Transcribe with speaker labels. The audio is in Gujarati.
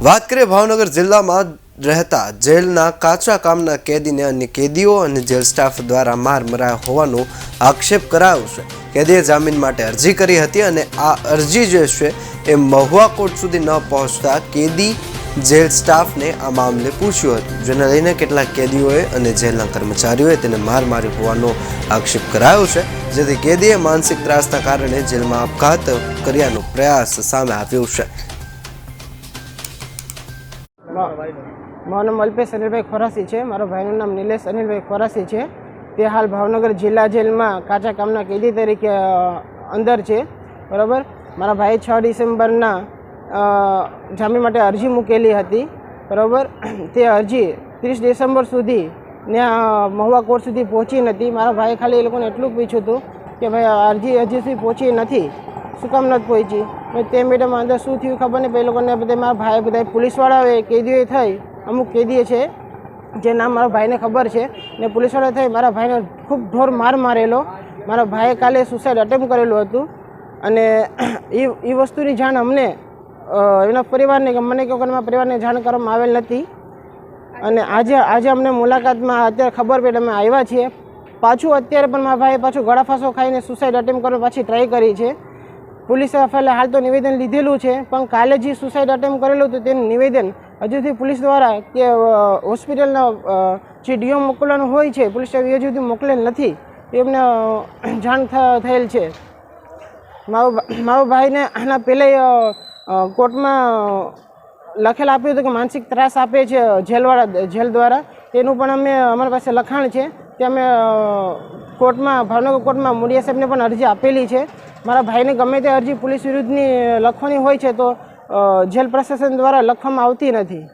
Speaker 1: વાત કરીએ ભાવનગર જિલ્લામાં રહેતા જેલના કાચા કામના કેદીને અન્ય કેદીઓ અને જેલ સ્ટાફ દ્વારા માર મરાયા હોવાનો આક્ષેપ કરાયો છે. કેદીએ જામીન માટે અરજી કરી હતી અને આ અરજી જે છે એ મહુવા કોર્ટ સુધી ન પહોંચતા કેદી જેલ સ્ટાફને આ મામલે પૂછ્યું હતું. જેને લઈને કેટલાક કેદીઓએ અને જેલના કર્મચારીઓએ તેને માર માર્યો હોવાનો આક્ષેપ કરાયો છે. જેથી કેદીએ માનસિક ત્રાસના કારણે જેલમાં આપઘાત કર્યાનો પ્રયાસ સામે આવ્યો છે.
Speaker 2: મારું નામ અલ્પેશ અનિલભાઈ ખોરાસી છે. મારા ભાઈનું નામ નિલેશ અનિલભાઈ ખોરાસી છે. તે હાલ ભાવનગર જિલ્લા જેલમાં કાચા કામના કેદી તરીકે અંદર છે. બરાબર? મારા ભાઈ છ ડિસેમ્બરના જામીન માટે અરજી મૂકેલી હતી. બરાબર? તે અરજી ત્રીસ ડિસેમ્બર સુધી ત્યાં મહુવા કોર્ટ સુધી પહોંચી નથી. મારા ભાઈ ખાલી એ લોકોને એટલું પૂછ્યું હતું કે ભાઈ, અરજી હજી સુધી પહોંચી નથી. શું કામ નથી પહોંચી તે મેડમ અંદર શું થયું ખબર નહીં એ લોકોને બધા મારા ભાઈ બધા પોલીસવાળાઓએ કેદીઓએ થઈ અમુક કેદીએ છે, જે નામ મારા ભાઈને ખબર છે, ને પોલીસવાળા થઈ મારા ભાઈને ખૂબ ઢોર માર મારેલો. મારા ભાઈએ કાલે સુસાઇડ અટેમ્પ કરેલું હતું. અને એ એ વસ્તુની જાણ અમને એના પરિવારને કે મને કે મારા પરિવારને જાણ કરવામાં આવેલ નથી. અને આજે આજે અમને મુલાકાતમાં અત્યારે ખબર પડી, અમે આવ્યા છીએ. પાછું અત્યારે પણ મારા ભાઈએ પાછું ગળાફાંસો ખાઈને સુસાઇડ અટેમ્પ કરવા પાછી ટ્રાય કરી છે. પોલીસે પહેલે હાલ તો નિવેદન લીધેલું છે, પણ કાલે જે સુસાઇડ અટેમ્પ કરેલું હતું તેનું નિવેદન હજુ સુધી પોલીસ દ્વારા કે હોસ્પિટલના જે ડીઓ મોકલવાનું હોય છે, પોલીસ સ્ટાફ હજુ સુધી મોકલેલ નથી, એમને જાણ થયેલ છે. મારો મારો ભાઈને આના પહેલાં કોર્ટમાં લખેલ આપ્યું હતું કે માનસિક ત્રાસ આપે છે જેલવાળા જેલ દ્વારા. તેનું પણ અમે, અમારી પાસે લખાણ છે તે અમે કોર્ટમાં, ભાવનગર કોર્ટમાં મોડિયા સાહેબને પણ અરજી આપેલી છે. મારા ભાઈને ગમે તે અરજી પોલીસ વિરુદ્ધની લખવાની હોય છે તો જેલ પ્રશાસન દ્વારા લખવામાં આવતી નથી.